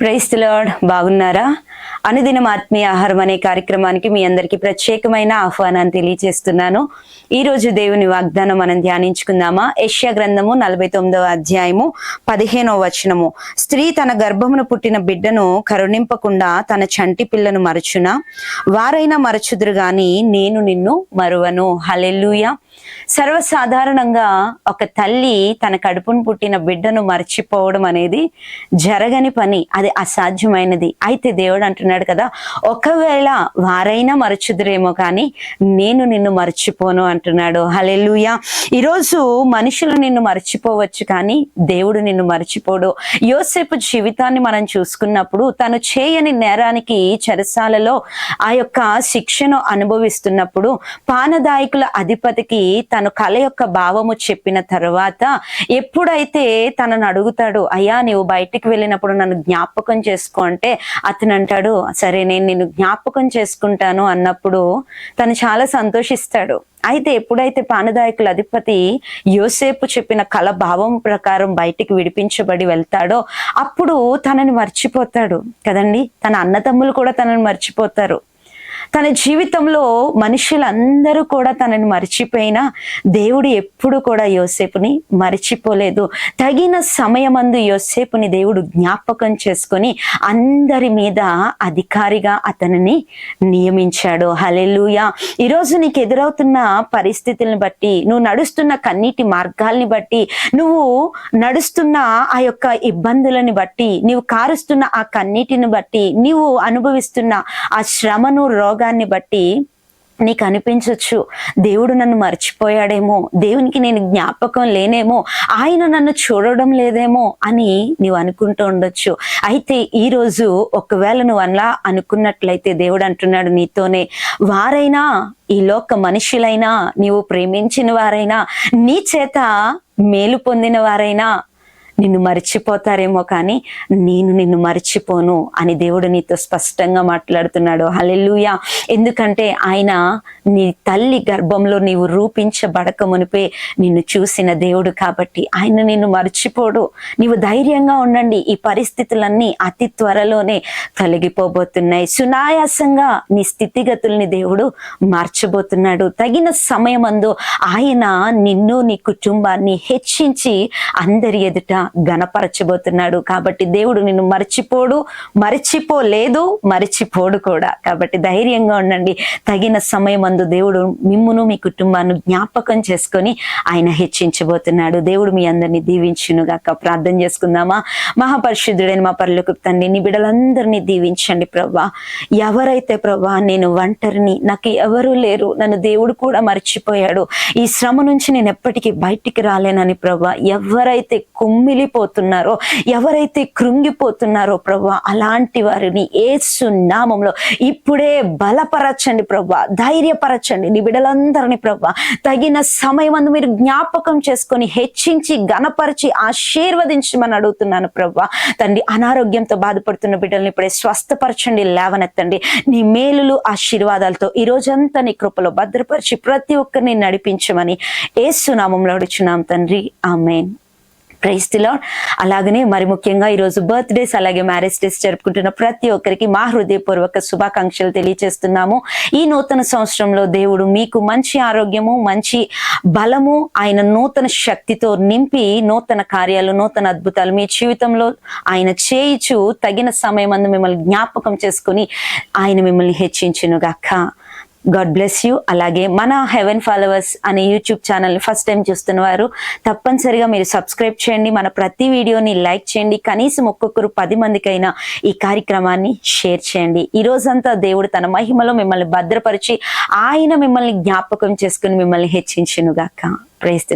Price lord. బాగున్నారా? అనుదినం ఆత్మీయ ఆహారం అనే కార్యక్రమానికి మీ అందరికీ ప్రత్యేకమైన ఆహ్వానాన్ని తెలియజేస్తున్నాను. ఈ రోజు దేవుని వాగ్దానం మనం ధ్యానించుకుందామా? యష్యా గ్రంథము నలభై తొమ్మిదవ అధ్యాయము పదిహేనవ వచనము. స్త్రీ తన గర్భమును పుట్టిన బిడ్డను కరుణింపకుండా తన చంటి పిల్లను మరచునా? వారైనా మరచుదురు గాని నేను నిన్ను మరువను. హలెల్లుయ. సర్వసాధారణంగా ఒక తల్లి తన కడుపును పుట్టిన బిడ్డను మర్చిపోవడం అనేది జరగని పని. అది అసాధ్యమైనది. అయితే దేవుడు అంటున్నాడు కదా ఒకవేళ వారైనా మరచుదురేమో కానీ నేను నిన్ను మర్చిపోను అంటున్నాడు. హలెలుయ ఈరోజు మనుషులు నిన్ను మర్చిపోవచ్చు కానీ దేవుడు నిన్ను మర్చిపోడు. యోసేపు జీవితాన్ని మనం చూసుకున్నప్పుడు తను చేయని నేరానికి చెరసాలలో ఆ యొక్క శిక్షను అనుభవిస్తున్నప్పుడు పానదాయకుల అధిపతికి తను కళ యొక్క భావము చెప్పిన తర్వాత ఎప్పుడైతే తనను అడుగుతాడు అయ్యా నీవు బయటికి వెళ్ళినప్పుడు నన్ను జ్ఞాపకం చేసుకో అంటే అతను అంటాడు సరే నేను నిన్ను జ్ఞాపకం చేసుకుంటాను అన్నప్పుడు తను చాలా సంతోషిస్తాడు. అయితే ఎప్పుడైతే పానదాయకుల అధిపతి యోసేపు చెప్పిన కళ భావం ప్రకారం బయటికి విడిపించబడి వెళ్తాడో అప్పుడు తనని మర్చిపోతాడు కదండి. తన అన్నతమ్ములు కూడా తనని మర్చిపోతారు. తన జీవితంలో మనుషులందరూ కూడా తనని మర్చిపోయినా దేవుడు ఎప్పుడు కూడా యోసేపుని మర్చిపోలేదు. తగిన సమయమందు యోసేపుని దేవుడు జ్ఞాపకం చేసుకొని అందరి మీద అధికారిగా అతనిని నియమించాడు. హలెలుయా ఈరోజు నీకు ఎదురవుతున్న పరిస్థితులను బట్టి నువ్వు నడుస్తున్న కన్నీటి మార్గాల్ని బట్టి నువ్వు నడుస్తున్న ఆ యొక్క ఇబ్బందులను బట్టి నీవు కారుస్తున్న ఆ కన్నీటిని బట్టి నీవు అనుభవిస్తున్న ఆ శ్రమను రోగాన్ని బట్టి నీకు అనిపించవచ్చు దేవుడు నన్ను మర్చిపోయాడేమో దేవునికి నేను జ్ఞాపకం లేనేమో ఆయన నన్ను చూడడం లేదేమో అని నీవు అనుకుంటూ ఉండొచ్చు. అయితే ఈరోజు ఒకవేళ నువ్వు అలా అనుకున్నట్లయితే దేవుడు అంటున్నాడు నీతోనే వారైనా ఈ లోక మనుషులైనా నీవు ప్రేమించిన వారైనా నీ చేత మేలు పొందిన వారైనా నిన్ను మర్చిపోతారేమో కానీ నేను నిన్ను మర్చిపోను అని దేవుడు నీతో స్పష్టంగా మాట్లాడుతున్నాడు. హలెల్లుయా. ఎందుకంటే ఆయన నీ తల్లి గర్భంలో నీవు రూపించబడక మునిపే నిన్ను చూసిన దేవుడు కాబట్టి ఆయన నిన్ను మర్చిపోడు. నీవు ధైర్యంగా ఉండండి. ఈ పరిస్థితులన్నీ అతి త్వరలోనే తొలగిపోబోతున్నాయి. సునాయాసంగా నీ స్థితిగతుల్ని దేవుడు మార్చబోతున్నాడు. తగిన సమయమందు ఆయన నిన్ను నీ కుటుంబాన్ని హెచ్చించి అందరి ఎదుట గణపరచబోతున్నాడు కాబట్టి దేవుడు నిన్ను మర్చిపోడు మర్చిపోలేదు మర్చిపోడు కూడా. కాబట్టి ధైర్యంగా ఉండండి. తగిన సమయం అందు దేవుడు మిమ్మును మీ కుటుంబాన్ని జ్ఞాపకం చేసుకొని ఆయన హెచ్చించబోతున్నాడు. దేవుడు మీ అందరినీ దీవించును గాక. ప్రార్థన చేసుకుందామా? మహాపరిశుద్ధుడైన మా పర్లకు తండ్రి నీ బిడ్డలందరినీ దీవించండి ప్రభా. ఎవరైతే ప్రభా నేను ఒంటరిని నాకు ఎవరూ లేరు నన్ను దేవుడు కూడా మర్చిపోయాడు. ఈ శ్రమ నుంచి నేను ఎప్పటికీ బయటికి రాలేనని ప్రభా ఎవరైతే కుమ్మిలిపోతున్నారో ఎవరైతే కృంగిపోతున్నారో ప్రభు అలాంటి వారిని ఏసు నామంలో ఇప్పుడే బలపరచండి ప్రభు ధైర్యపరచండి. నీ బిడ్డలందరినీ ప్రభు తగిన సమయం అందు మీరు జ్ఞాపకం చేసుకొని హెచ్చించి గణపరిచి ఆశీర్వదించమని అడుగుతున్నాను ప్రభు తండ్రి అనారోగ్యంతో బాధపడుతున్న బిడ్డల్ని ఇప్పుడే స్వస్థపరచండి లేవనెత్తండి. నీ మేలులు ఆశీర్వాదాలతో ఈ రోజంతా నీ కృపలో భద్రపరిచి ప్రతి ఒక్కరిని నడిపించమని ఏసునామంలో అడుచున్నాం తండ్రి. ఆమెన్. Praise Lord. అలాగనే మరి ముఖ్యంగా ఈరోజు బర్త్డేస్ అలాగే మ్యారేజ్ డేస్ జరుపుకుంటున్న ప్రతి ఒక్కరికి మా హృదయపూర్వక శుభాకాంక్షలు తెలియజేస్తున్నాము ఈ నూతన సంవత్సరంలో దేవుడు మీకు మంచి ఆరోగ్యము మంచి బలము ఆయన నూతన శక్తితో నింపి నూతన కార్యాలు నూతన అద్భుతాలు మీ జీవితంలో ఆయన చేయిచు తగిన సమయం అందు మిమ్మల్ని జ్ఞాపకం చేసుకుని ఆయన మిమ్మల్ని హెచ్చించును గాక గాడ్ బ్లెస్ యూ. అలాగే మన హెవెన్ ఫాలోవర్స్ అనే యూట్యూబ్ ఛానల్ ఫస్ట్ టైం చూస్తున్న వారు తప్పనిసరిగా మీరు సబ్స్క్రైబ్ చేయండి. మన ప్రతి వీడియోని లైక్ చేయండి. కనీసం ఒక్కొక్కరు పది మందికైనా ఈ కార్యక్రమాన్ని షేర్ చేయండి. ఈ రోజంతా దేవుడు తన మహిమలో మిమ్మల్ని భద్రపరిచి ఆయన మిమ్మల్ని జ్ఞాపకం చేసుకుని మిమ్మల్ని హెచ్చించునుగాక. ప్రైజ్